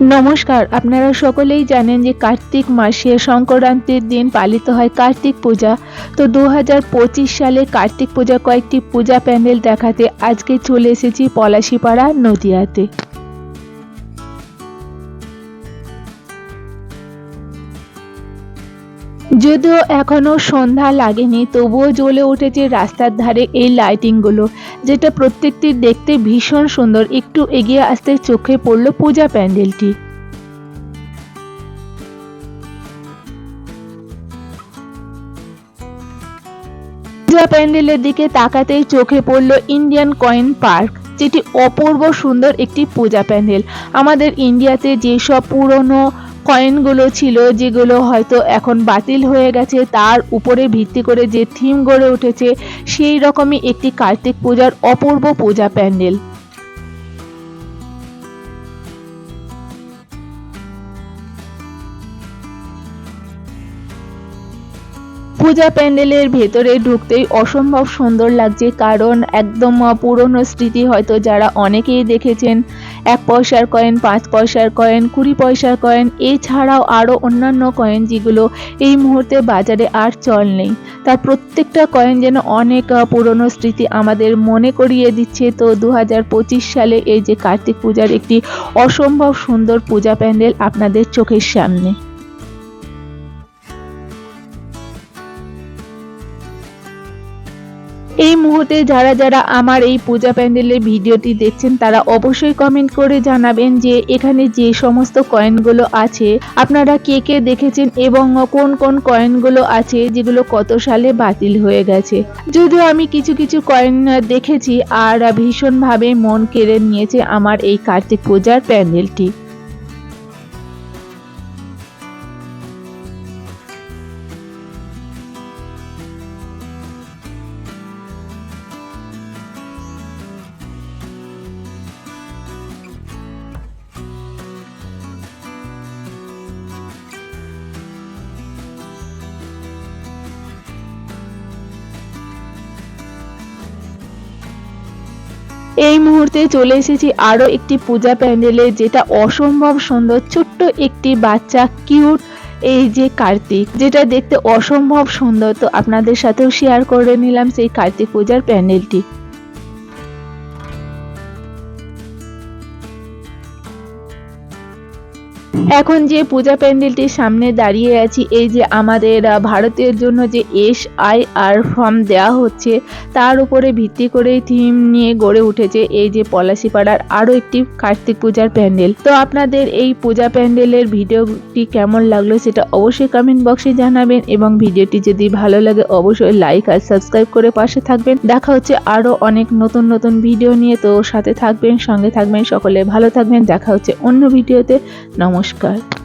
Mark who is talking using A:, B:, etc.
A: নমস্কার, আপনারা সকলেই জানেন যে কার্তিক মাসে সংক্রান্তির দিন পালিত হয় কার্তিক পূজা। তো দু হাজার পঁচিশ সালে কার্তিক পূজা কয়েকটি পূজা প্যান্ডেল দেখাতে আজকে চলে এসেছি পলাশিপাড়া নদিয়াতে। যদিও এখনও সন্ধ্যা লাগেনি, তবুও জ্বলে উঠেছে রাস্তার ধারে এই লাইটিংগুলো, যেটা প্রত্যেকটি দেখতে ভীষণ সুন্দর। একটু এগিয়ে আসতে চোখে পড়ল পূজা প্যান্ডেলটি। পূজা প্যান্ডেলের দিকে তাকাতেই চোখে পড়ল ইন্ডিয়ান কয়েন পার্ক, যেটি অপূর্ব সুন্দর একটি পূজা প্যান্ডেল। আমাদের ইন্ডিয়াতে যেসব পুরনো কয়েনগুলো ছিল যেগুলো হয়তো এখন বাতিল হয়ে গেছে, তার উপরে ভিত্তি করে যে থিম গড়ে উঠেছে, সেই রকমই একটি কার্তিক পূজার অপূর্ব পূজা প্যান্ডেল। পূজা প্যান্ডেলের ভেতরে ঢুকতেই অসম্ভব সুন্দর লাগছে, কারণ একদম পুরনো স্মৃতি হয়তো যারা অনেকেই দেখেছেন। এক পয়সার কয়েন পাঁচ পয়সার কয়েন কুড়ি পয়সার কয়েন এছাড়াও আরও অন্যান্য কয়েন যেগুলো এই মুহূর্তে বাজারে আর চল নেই। তার প্রত্যেকটা কয়েন যেন অনেক পুরনো স্মৃতি আমাদের মনে করিয়ে দিচ্ছে। তো দু হাজার পঁচিশ সালে এই যে কার্তিক পূজার একটি অসম্ভব সুন্দর পূজা প্যান্ডেল আপনাদের চোখের সামনে। এই মুহূর্তে যারা যারা আমার এই পূজা প্যান্ডেলের ভিডিওটি দেখছেন, তারা অবশ্যই কমেন্ট করে জানাবেন যে এখানে যে সমস্ত কয়েনগুলো আছে, আপনারা কে কে দেখেছেন এবং কোন কোন কয়েনগুলো আছে যেগুলো কত সালে বাতিল হয়ে গেছে। যদিও আমি কিছু কিছু কয়েন দেখেছি আর ভীষণভাবে মন কেড়ে নিয়েছে আমার এই কার্তিক পূজার প্যান্ডেলটি। এই মুহূর্তে চলে এসেছি আরও একটি পূজা প্যান্ডেলে, যেটা অসম্ভব সুন্দর, ছোট্ট একটি বাচ্চা কিউট এই যে কার্তিক, যেটা দেখতে অসম্ভব সুন্দর। তো আপনাদের সাথেও শেয়ার করে নিলাম সেই কার্তিক পূজার প্যান্ডেলটি। এখন যে পূজা প্যান্ডেলটির সামনে দাঁড়িয়ে আছি, এই যে আমাদের ভারতের জন্য যে এস আই আর ফর্ম দেওয়া হচ্ছে, তার উপরে ভিত্তি করে থিম নিয়ে গড়ে উঠেছে এই যে পলাশিপাড়ার আরও একটি কার্তিক পূজার প্যান্ডেল। তো আপনাদের এই পূজা প্যান্ডেলের ভিডিওটি কেমন লাগল সেটা অবশ্যই কমেন্ট বক্সে জানাবেন এবং ভিডিওটি যদি ভালো লাগে অবশ্যই লাইক আর সাবস্ক্রাইব করে পাশে থাকবেন। দেখা হচ্ছে আরও অনেক নতুন নতুন ভিডিও নিয়ে। তো সাথে থাকবেন, সঙ্গে থাকবেন, সকলে ভালো থাকবেন। দেখা হচ্ছে অন্য ভিডিওতে। নমস্কার।